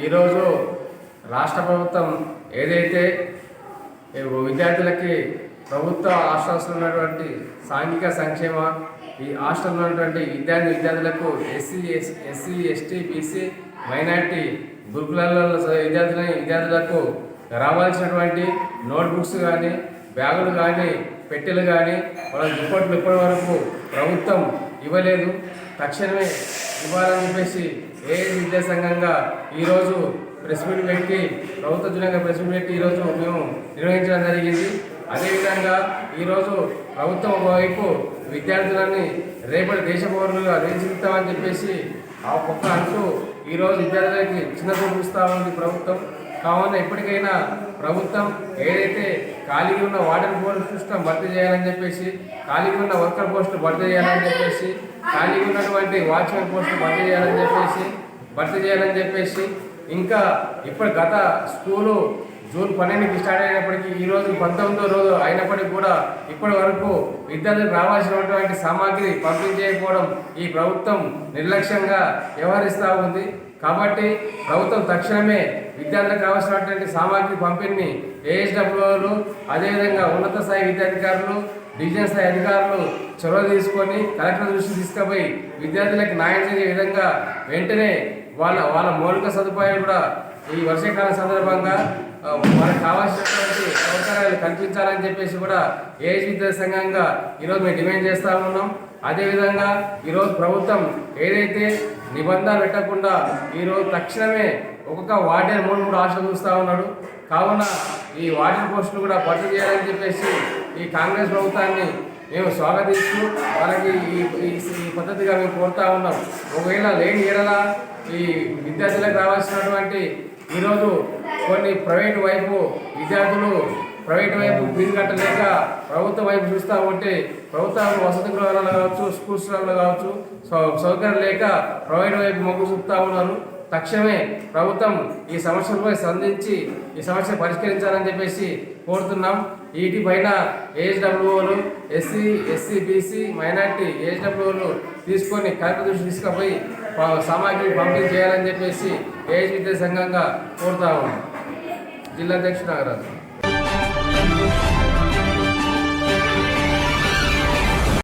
ఈరోజు రాష్ట్ర ప్రభుత్వం ఏదైతే విద్యార్థులకి ప్రభుత్వ హాస్టల్స్లో ఉన్నటువంటి సాంఘిక సంక్షేమ ఈ హాస్టల్ ఉన్నటువంటి విద్యార్థి విద్యార్థులకు SC SC ST BC minority గురుకులలో విద్యార్థులని విద్యార్థులకు రావాల్సినటువంటి నోట్బుక్స్ కానీ బ్యాగులు కానీ పెట్టెలు కానీ వాళ్ళ రిపోర్ట్లు ఇప్పటి వరకు ప్రభుత్వం ఇవ్వలేదు. తక్షణమే ఇవ్వాలని చెప్పేసి ఏ విద్యాసంఘంగా ఈరోజు ప్రెస్ మీట్ పెట్టి ప్రభుత్వ జనంగా ప్రెస్ మీట్ పెట్టి ఈరోజు మేము నిర్వహించడం జరిగింది. అదేవిధంగా ఈరోజు ప్రభుత్వం ఒకవైపు విద్యార్థులని రేపటి దేశ పౌరులుగా తీర్చిదిద్దామని చెప్పేసి ఆ పక్క అంటూ ఈరోజు విద్యార్థులకి చిన్న చూపిస్తా ఉంది ప్రభుత్వం. కావున ఎప్పటికైనా ప్రభుత్వం ఏదైతే ఖాళీగా ఉన్న వాటర్ బోర్డు సిస్టమ్ భర్తీ చేయాలని చెప్పేసి ఖాళీగా ఉన్న వర్కర్ పోస్టులు భర్తీ చేయాలని చెప్పేసి ఖాళీగా ఉన్నటువంటి వాచ్మెన్ పోస్టులు భర్తీ చేయాలని చెప్పేసి భర్తీ చేయాలని చెప్పేసి ఇంకా ఇప్పుడు గత స్కూలు జూన్ పన్నెండుకి స్టార్ట్ అయినప్పటికీ ఈ రోజు పంతొమ్మిదో రోజు అయినప్పటికీ కూడా ఇప్పటి వరకు విద్యార్థులకు రావాల్సినటువంటి సామాగ్రి పంపిణీ చేయకపోవడం ఈ ప్రభుత్వం నిర్లక్ష్యంగా వ్యవహరిస్తూ ఉంది. కాబట్టి ప్రభుత్వం తక్షణమే విద్యార్థులకు కావాల్సినటువంటి సామాగ్రి పంపిణీని ఏఎస్డబ్ల్యూలు అదేవిధంగా ఉన్నత స్థాయి విద్యాధికారులు డివిజన్ స్థాయి అధికారులు చొరవ తీసుకొని కలెక్టర్ దృష్టి తీసుకుపోయి విద్యార్థులకు న్యాయం చేసే విధంగా వెంటనే వాళ్ళ వాళ్ళ మౌలిక సదుపాయాలు కూడా ఈ వర్షాకాలం సందర్భంగా మనకు కావాల్సినటువంటి సౌకర్యాలు కల్పించాలని చెప్పేసి కూడా ఏజ్ విద్యా సంఘంగా ఈరోజు మేము డిమాండ్ చేస్తా ఉన్నాం. అదేవిధంగా ఈరోజు ప్రభుత్వం ఏదైతే నిబంధన పెట్టకుండా ఈరోజు తక్షణమే ఒక్కొక్క వార్డెన్ మూడు మూడు ఆశలు చూస్తూ ఉన్నాడు. కావున ఈ వార్డెన్ పోస్టులు కూడా భర్తీ చేయాలని చెప్పేసి ఈ కాంగ్రెస్ ప్రభుత్వాన్ని మేము స్వాగతిస్తూ వాళ్ళకి ఈ ఈ పద్ధతిగా మేము కోరుతా ఉన్నాం. ఒకవేళ లేని ఏడల ఈ విద్యార్థులకు రావాల్సినటువంటి ఈరోజు కొన్ని ప్రైవేట్ వైపు విద్యార్థులు ప్రైవేట్ వైపు ఫీజు కట్టలేక ప్రభుత్వ వైపు చూస్తూ ఉంటే ప్రభుత్వ వసతి గృహాలలో కావచ్చు స్కూల్స్లలో కావచ్చు సౌ- సౌకర్యం లేక ప్రైవేట్ వైపు మొగ్గు చూపుతా ఉన్నారు. తక్షణమే ప్రభుత్వం ఈ సమస్యలపై స్పందించి ఈ సమస్య పరిష్కరించాలని చెప్పేసి కోరుతున్నాం. వీటిపైన పైన ఎస్సీ ఎస్సీ బీసీ మైనార్టీ ఏహెచ్డబ్ల్యూఓలు తీసుకొని కలెక్టర్ దృష్టి తీసుకుపోయి సామాగ్రి పంపిణీ చేయాలని చెప్పేసి ఏహెచ్ విద్యా సంఘంగా కోరుతా ఉన్నాం. జిల్లా అధ్యక్షుడు నాగరాజు.